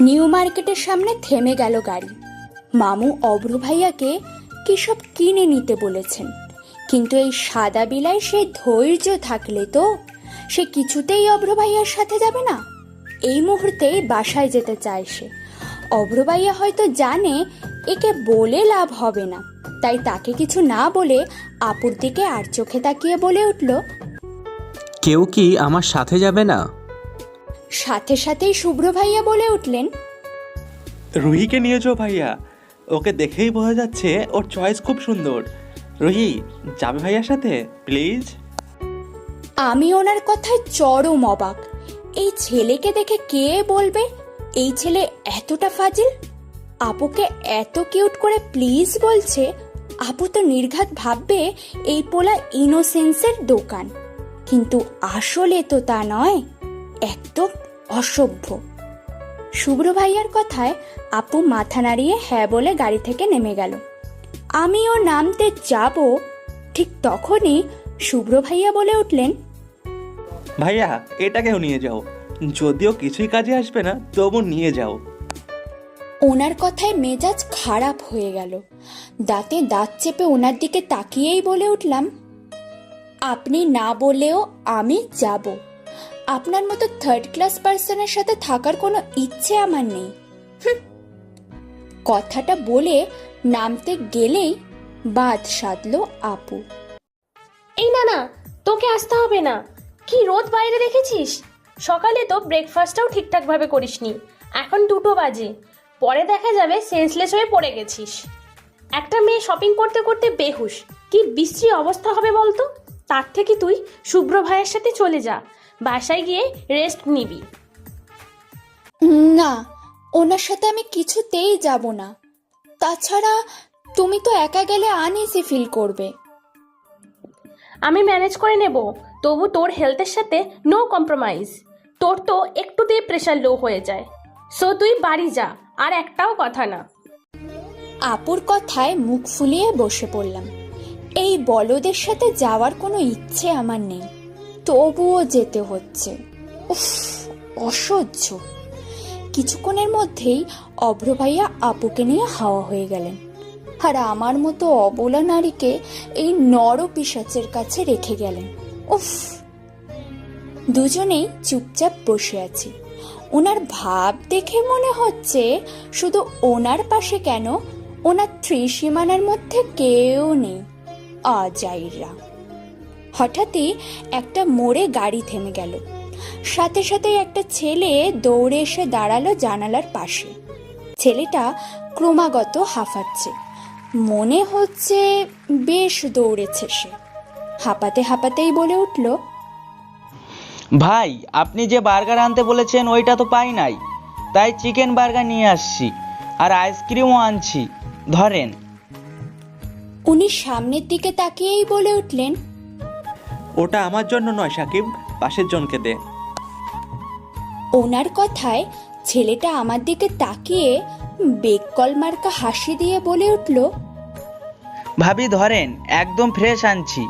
New মার্কেটের সামনে থেমে গেল গাড়ি। মামু অভ্র ভাইয়াকে কি সব কিনে নিতে বলেছেন? কিন্তু এই সাদা বিলায় সে ধৈর্য থাকলে তো সে কিছুতেই অভ্র ভাইয়ার সাথে যাবে না। এই মুহূর্তে বাসায় যেতে চায় সে। অভ্র ভাইয়া হয়তো জানে একে বলে লাভ হবে না। তাই তাকে কিছু না বলে আপুর দিকে আর চোখে তাকিয়ে বলে উঠল, কেউ কি আমার সাথে যাবে না? সাথে সাথেই শুভ্র ভাইয়া বলে উঠলেন রুহিকে নিয়ে যাও ভাইয়া। ওকে দেখেই বোঝা যাচ্ছে ওর চয়েস খুব সুন্দর। রুহি যাবে ভাইয়ার সাথে? প্লিজ আমি ওনার কথায় চরম অবাক। এই ছেলেকে দেখে কে বলবে? এই ছেলে এতটা ফাজিল? আপুকে এত কিউট করে প্লিজ বলছে? আপু তো নির্ঘাত ভাববে এই পোলা ইনোসেন্সের দোকান। কিন্তু আসলে তো তা নয়। একদম অসভ্য। শুভ্র ভাইয়ার কথায় আপু মাথা নাড়িয়ে হ্যাঁ বলে গাড়ি থেকে নেমে গেল। আমিও নামতে যাব ঠিক তখনই শুভ্র ভাইয়া বলে উঠলেন ভাইয়া এটাকেও নিয়ে যাও। যদিও কিছুই কাজে আসবে না তবু নিয়ে যাও। ওনার কথায় মেজাজ খারাপ হয়ে গেল। দাঁতে দাঁত চেপে ওনার দিকে তাকিয়েই বলে উঠলাম আপনি না বলেও আমি যাব। আপনার মতো থার্ড ক্লাস পার্সনের সাথে থাকার কোনো ইচ্ছে আমার নেই। কথাটা বলে নামতে গেলেই বাদ সাধলো আপু। এই না না, তোকে আসতে হবে না। কি রোদ বাইরে দেখেছিস? সকালে তো ব্রেকফাস্টটাও ঠিকঠাকভাবে করিসনি। এখন দুটো বাজে। পরে দেখা যাবে সেন্সলেস হয়ে পড়ে গেছিস। একটা মেয়ে শপিং করতে করতে বেহুশ। কি বিশ্রী অবস্থা হবে বলতো? তার থেকে তুই শুভ্র ভাইয়ের সাথে চলে যা। বাসায় গিয়ে রেস্ট নিবি। না ওনার সাথে আমি কিছুতেই যাব না। তাছাড়া তুমি তো একা গেলে আনইজি ফিল করবে। আমি ম্যানেজ করে নেব তবু তোর হেলথের সাথে নো কম্প্রোমাইজ তোর তো একটুতেই প্রেশার লো হয়ে যায়। সো তুই বাড়ি যা আর একটাও কথা না। আপুর কথায় মুখ ফুলিয়ে বসে পড়লাম। এই বলদের সাথে যাওয়ার কোনো ইচ্ছে আমার নেই। তবুও যেতে হচ্ছে। উফ, অসহ্য। কিছুক্ষণের মধ্যেই অভ্র ভাইয়া আপুকে নিয়ে হাওয়া হয়ে গেলেন। আর আমার মতো অবলা নারীকে এই নর পিসাচের কাছে রেখে গেলেন। উফ। দুজনেই চুপচাপ বসে আছি। ওনার ভাব দেখে মনে হচ্ছে শুধু ওনার পাশে কেন ওনার ত্রিসীমানার মধ্যে কেউ নেই। অজাইরা হঠাৎই একটা মোড়ে গাড়ি থেমে গেল। সাথে সাথে একটা ছেলে দৌড়ে এসে দাঁড়াল জানালার পাশে। ছেলেটা ক্রমাগত হাঁফাচ্ছে। মনে হচ্ছে বেশ দৌড়েছে সে। হাঁপাতে হাঁপাতেই বলে উঠল ভাই আপনি যে বার্গার আনতে বলেছেন ওইটা তো পাই নাই। তাই চিকেন বার্গার নিয়ে আসছি আর আইসক্রিমও আনছি। ধরেন। উনি সামনের দিকে তাকিয়েই বলে উঠলেন ওটা আমার জন্য নয় সাকিব। পাশের জনকে দে। ওনার কথায় ছেলেটা আমার দিকে তাকিয়ে বেককল মার্কা হাসি দিয়ে বলে উঠল ভাবি ধরেন একদম ফ্রেশ আনছি।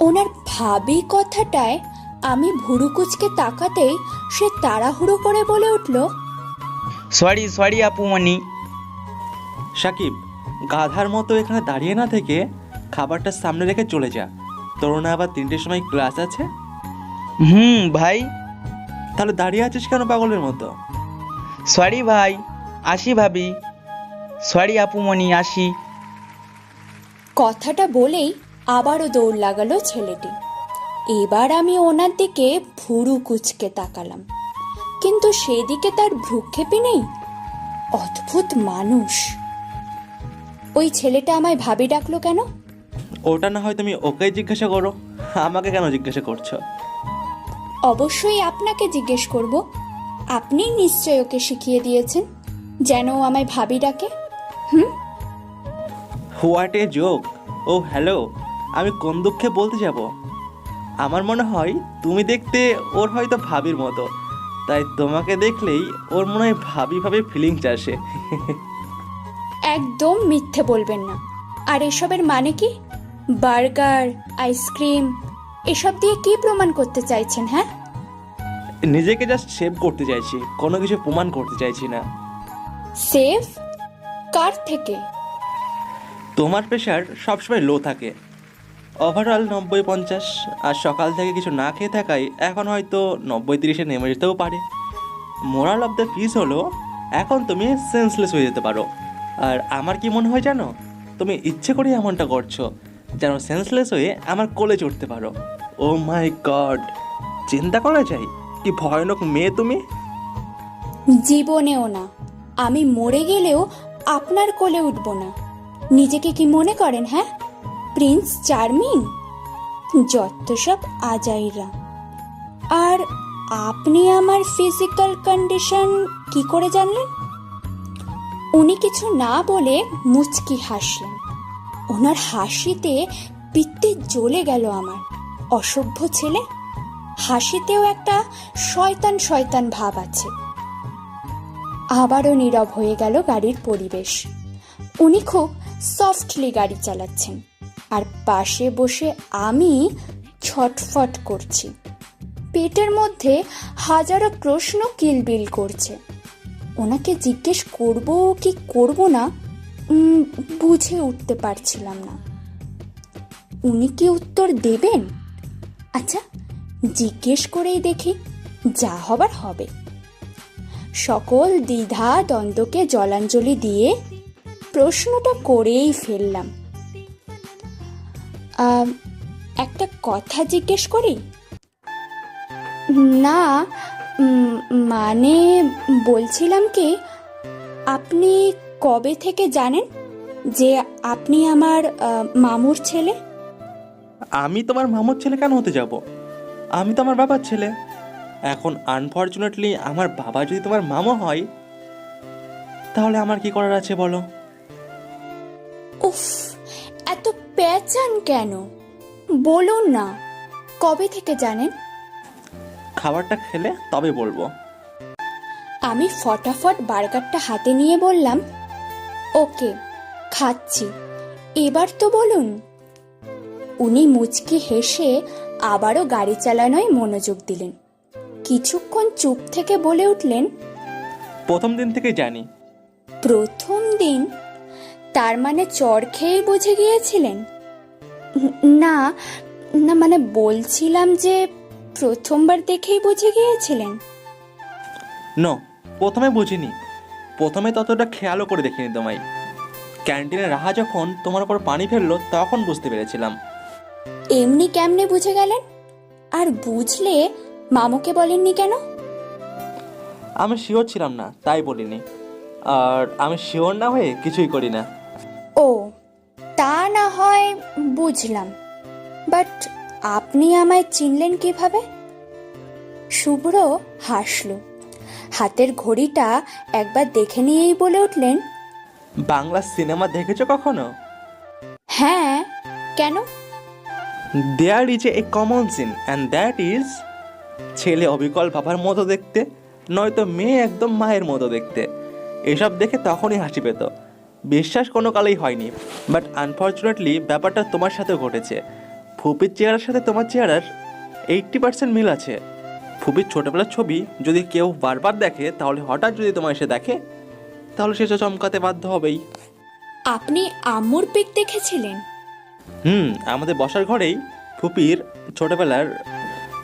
ওনার ভাবি কথাটায় আমি ভুরু কুচকে তাকাতেই সে তাড়াহুড়ো করে বলে উঠল সরি সরি আপুমণি সাকিব গাধার মতো এখানে দাঁড়িয়ে না থেকে খাবারটা সামনে রেখে চলে যা। তোর না আবার তিনটের সময় ক্লাস আছে? হুম ভাই। তাহলে দাঁড়িয়ে আছিস কেন পাগলের মতো? সরি ভাই। আসি ভাবি। সরি আপুমণি আসি। কথাটা বলেই আবারও দৌড় লাগালো ছেলেটি। এবার আমি ওনার দিকে ভুরু কুচকে তাকালাম। কিন্তু সেদিকে তার ভ্রুক্ষেপই নেই। অদ্ভুত মানুষ। ওই ছেলেটা আমায় ভাবি ডাকলো কেন? ওটা না হয় তুমি ওকেই জিজ্ঞাসা করো। আমাকে কেন জিজ্ঞাসা করছ? অবশ্যই আপনাকে জিজ্ঞেস করব। আপনি নিশ্চয় ওকে শিখিয়ে দিয়েছেন যেন ও আমায় ভাবি ডাকে। হুম? হোয়াট এ জোক ও হ্যালো আমি কোন দুঃখে বলতে যাব? আমার মনে হয় তুমি দেখতে ওর হয়তো ভাবির মতো তাই তোমাকে দেখলেই ওর মনে হয় ভাবি ভাবি ফিলিংস আসে। একদম মিথ্যে বলবেন না। আর এসবের মানে কি? বার্গার আইসক্রিম এসব দিয়ে কি প্রমাণ করতে চাইছেন হ্যাঁ? নিজেকে জাস্ট সেভ করতে চাইছি কোনো কিছু প্রমাণ করতে চাইছি না। সেফ কার থেকে? তোমার প্রেশার সবসময় লো থাকে। ওভারঅল নব্বই পঞ্চাশ আর সকাল থেকে কিছু না খেয়ে থাকায় এখন হয়তো নব্বই তিরিশে নেমে যেতেও পারে। মোরাল অফ দ্য পিস হলো এখন তুমি সেন্সলেস হয়ে যেতে পারো। আর আমার কি মনে হয় জানো? তুমি ইচ্ছে করে এমনটা করছ। যেন সেন্সলেস হয়ে আমার কোলে চড়তে পারো। ও মাই গড চিন্তা করা যায়? কি ভয়ানক মেয়ে তুমি? জীবনেও না। আমি মরে গেলেও আপনার কোলে উঠব না। নিজেকে কি মনে করেন হ্যাঁ? প্রিন্স চার্মিং যত সব আজাইরা। আর আপনি আমার ফিজিক্যাল কন্ডিশন কি করে জানলেন? উনি কিছু না বলে মুচকি হাসলেন। ওনার হাসিতে পিত্তে জ্বলে গেল আমার। অসভ্য ছেলে। হাসিতেও একটা শয়তান শয়তান ভাব আছে। আবারও নীরব হয়ে গেল গাড়ির পরিবেশ। উনি খুব সফটলি গাড়ি চালাচ্ছেন। আর পাশে বসে আমি ছটফট করছি। পেটের মধ্যে হাজারো প্রশ্ন কিলবিল করছে। ওনাকে জিজ্ঞেস করব কি করব না? বুঝে উঠতে পারছিলাম না। উনি কি উত্তর দেবেন? আচ্ছা জিজ্ঞেস করেই দেখি, যা হবার হবে। সকল দ্বিধা দ্বন্দ্বকে জলাঞ্জলি দিয়ে প্রশ্নটা করেই ফেললাম। একটা কথা জিজ্ঞেস করি? না মানে বলছিলাম কি, আপনি কবে থেকে জানেন যে আপনি আমার মামুর ছেলে? আমি তোমার মামুর ছেলে কেন হতে যাব? আমি তো আমার বাবার ছেলে। এখন আনফর্চুনেটলি আমার বাবা যদি তোমার মামা হয় তাহলে আমার কি করার আছে বলো? উফ এত পেঁচান কেন? বলুন না কবে থেকে জানেন? খাবারটা খেলে তবে বলব। আমি ফটাফট বার্গারটা হাতে নিয়ে বললাম ওকে খাচ্ছি। এবার তো বলুন। উনি মুচকি হেসে আবারও গাড়ি চালানোয় মনোযোগ দিলেন। কিছুক্ষণ চুপ থেকে বলে উঠলেন প্রথম দিন থেকে জানি। প্রথম দিন? তার মানে চর খেয়েই বুঝে গিয়েছিলেন? না না মানে বলছিলাম যে প্রথমবার দেখেই বুঝে গিয়েছিলেন। নো প্রথমে বুঝিনি। প্রথমে ততটা খেয়ালও করে দেখিনি তোমায়। ক্যান্টিনে রাহা যখন তোমার উপর পানি ফেলল তখন বুঝতে পেরেছিলাম। এমনি কেমনে বুঝে গেলেন? আর বুঝলে মামুকে বলেননি কেন? আমি শিওর ছিলাম না তাই বলিনি। আর আমি শিওর না হয়ে কিছুই করি না। ও তা না হয় বুঝলাম। বাট আপনি আমায় চিনলেন কীভাবে? শুভ্র হাসল। হাতের ঘড়িটা একবার দেখে নিয়েই বলে উঠলেন বাংলা সিনেমা দেখেছ কখনো? হ্যাঁ কেন? There is a common scene and that is ছেলে অবিকল বাবার মতো দেখতে নয়তো মেয়ে একদম মায়ের মতো দেখতে। এসব দেখে তখনই হাসি পেত। বিশ্বাস কোনো কালেই হয়নি। বাট আনফর্চুনেটলি ব্যাপারটা তোমার সাথে ঘটেছে। ফুপির চেহারার সাথে তোমার চেহারার এইট্টি পার্সেন্ট মিল আছে। ফুপির ছোটোবেলার ছবি। যদি কেউ বারবার দেখে তাহলে হঠাৎ যদি তোমার এসে দেখে তাহলে সে চমকাতে বাধ্য হবেই। আপনি আম্মুর পিক দেখেছিলেন? হুম আমাদের বসার ঘরেই ফুপির ছোটবেলার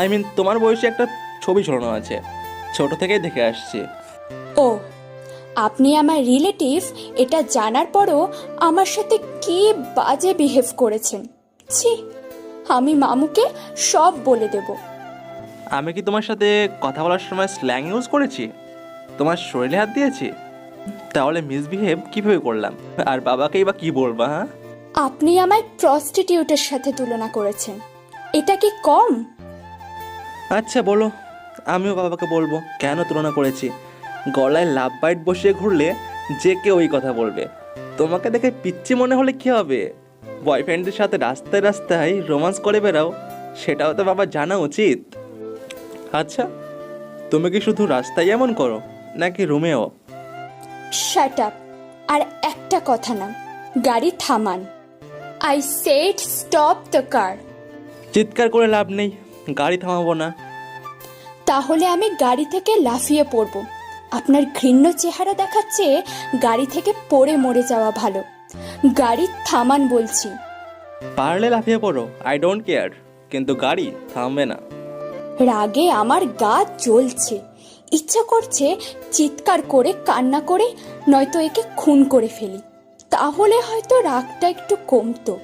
আই মিন তোমার বয়সে একটা ছবি ঝোলানো আছে। ছোট থেকেই দেখে আসছি। ও আপনি আমার রিলেটিভ এটা জানার পরও আমার সাথে কি বাজে বিহেভ করেছেন? ছি আমি মামুকে সব বলে দেব। আমি কি তোমার সাথে কথা বলার সময় স্ল্যাং ইউজ করেছি? তোমার শরীরে হাত দিয়েছি? তাহলে মিসবিহেভ কীভাবে করলাম? আর বাবাকেই বা কি বলবা হ্যাঁ? আপনি আমায় প্রস্টিটিউটের সাথে তুলনা করেছেন। এটা কি কম? আচ্ছা বলো। আমিও বাবাকে বলব কেন তুলনা করেছি? গলায় লাভ বাইট বসিয়ে ঘুরলে যে কেউ ওই কথা বলবে। তোমাকে দেখে পিচ্ছি মনে হলে কি হবে? বয়ফ্রেন্ডের সাথে রাস্তায় রাস্তায় রোমান্স করে বেড়াও সেটাও তো বাবা জানা উচিত। আচ্ছা তুমি কি শুধু রাস্তায় এমন করো নাকি রুমেও? শাট আপ আর একটা কথা না গাড়ি থামান। I said stop the car চিৎকার করে লাভ নেই গাড়ি থামাবো না। তাহলে আমি গাড়ি থেকে লাফিয়ে পড়ব। আপনার ঘৃণ্য চেহারা দেখাচ্ছে গাড়ি থেকে পড়ে মরে যাওয়া ভালো। গাড়ি থামান বলছি। পারলে লাফিয়ে পড়ো আই ডোন্ট কেয়ার কিন্তু গাড়ি থামবে না। রাগে আমার গা জ্বলছে। ইচ্ছা করছে চিৎকার করে, কান্না করে, নয়তো একে খুন করে ফেলি। তাহলে হয়তো রাগটা একটু কমতো।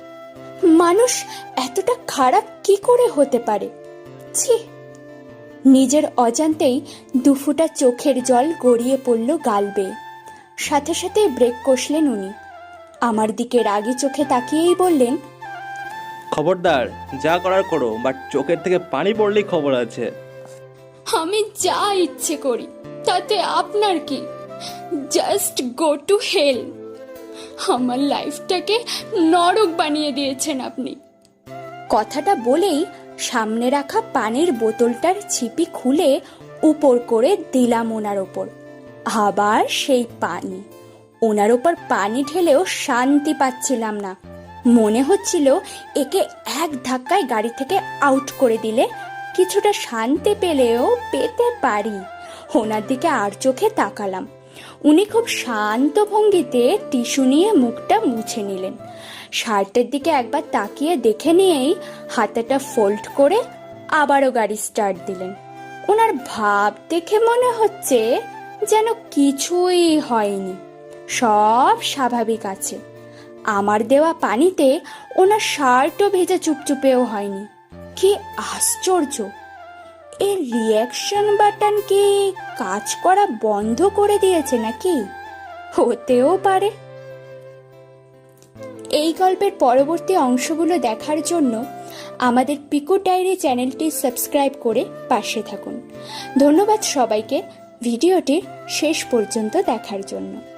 মানুষ এতটা খারাপ কি করে হতে পারে? ছি! নিজের অজান্তেই দুফুটা চোখের জল গড়িয়ে পড়ল গাল বেয়ে। সাথে সাথে ব্রেক কষলেন উনি। আমার দিকে রাগি চোখে তাকিয়েই বললেন খবরদার, যা করার করো বাট চোখের থেকে পানি পড়লেই খবর আছে। আমি যা ইচ্ছে করি, তাতে আপনার কি? জাস্ট গো টু হেল আমার লাইফটাকে নরক বানিয়ে দিয়েছেন আপনি। কথাটা বলেই সামনে রাখা পানির বোতলটার ছিপি খুলে উপর করে দিলাম ওনার ওপর। আবার সেই পানি। ওনার ওপর পানি ঢেলেও শান্তি পাচ্ছিলাম না। মনে হচ্ছিল একে এক ধাক্কায় গাড়ি থেকে আউট করে দিলে কিছুটা শান্তি পেলেও পেতে পারি। ওনার দিকে আর চোখে তাকালাম। উনি খুব শান্ত ভঙ্গিতে টিস্যু নিয়ে মুখটা মুছে নিলেন। শার্টের দিকে একবার তাকিয়ে দেখে নিয়েই হাতাটা ফোল্ড করে আবারও গাড়ি স্টার্ট দিলেন। ওনার ভাব দেখে মনে হচ্ছে যেন কিছুই হয়নি। সব স্বাভাবিক আছে। আমার দেওয়া পানিতে ওনার শার্টও ভেজা চুপচুপেও হয়নি। কি আশ্চর্য! এর রিয়াকশন বাটন কি কাজ করা বন্ধ করে দিয়েছে নাকি? হতেও পারে। এই গল্পের পরবর্তী অংশগুলো দেখার জন্য আমাদের পিকো ডায়েরি চ্যানেলটি সাবস্ক্রাইব করে পাশে থাকুন। ধন্যবাদ সবাইকে ভিডিওটির শেষ পর্যন্ত দেখার জন্য।